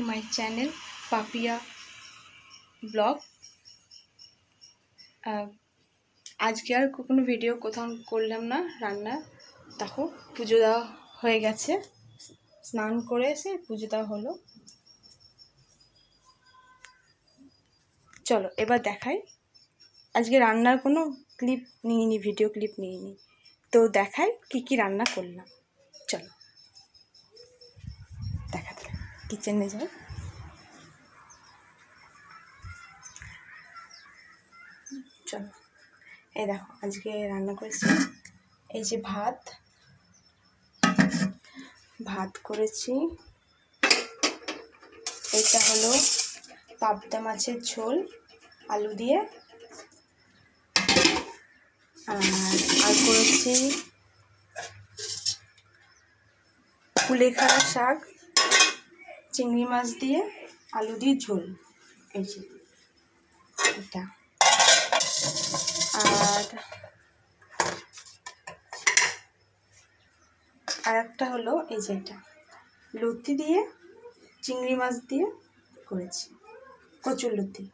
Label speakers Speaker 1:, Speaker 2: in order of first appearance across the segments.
Speaker 1: To my channel Papiya blog আজকে আর কোনো ভিডিও কোথাও করলাম না, রান্না। দেখো, পুজো দেওয়া হয়ে গেছে। স্নান করে এসে পুজো দেওয়া হলো। চলো, এবার দেখাই। আজকে রান্নার কোনো ক্লিপ নিইনি ভিডিও ক্লিপ নিইনি। তো দেখাই কি কি রান্না করলাম। চলো। কিচেনে যাই। চলো, এই দেখো, আজকে রান্না করেছি। এই যে ভাত ভাত করেছি। এটা হলো পাবদা মাছের ঝোল, আলু দিয়ে। আর করেছি কুলেখাড়া শাক। চিংড়ি মাছ দিয়ে আলু দিয়ে ঝোল। এই যে, এটা। আর আর একটা হলো এই যে এটা। লতি দিয়ে চিংড়ি মাছ দিয়ে করেছি। কচুর লতি।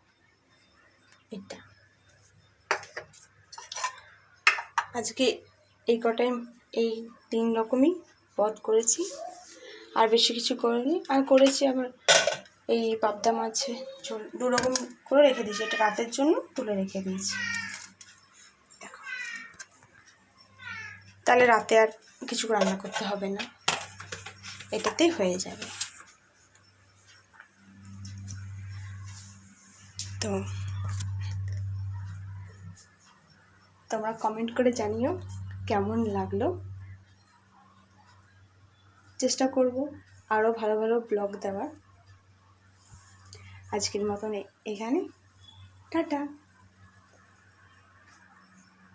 Speaker 1: এটা। আজকে এই কটাই, এই তিন রকমই পদ করেছি। আর বেশি কিছু করিনি। আর করেছি আবার এই পাবদা মাছে। ঝোল দু রকম করে রেখে দিয়েছি। এটা রাতের জন্য তুলে রেখে দিয়েছি। দেখো। তাহলে রাতে আর কিছু রান্না করতে হবে না। এটাতেই হয়ে যাবে। তো তোমরা কমেন্ট করে জানিও কেমন লাগল। চেষ্টা করব আরও ভালো ভালো ব্লগ দেওয়ার। আজকের মতন এখানে। টাটা।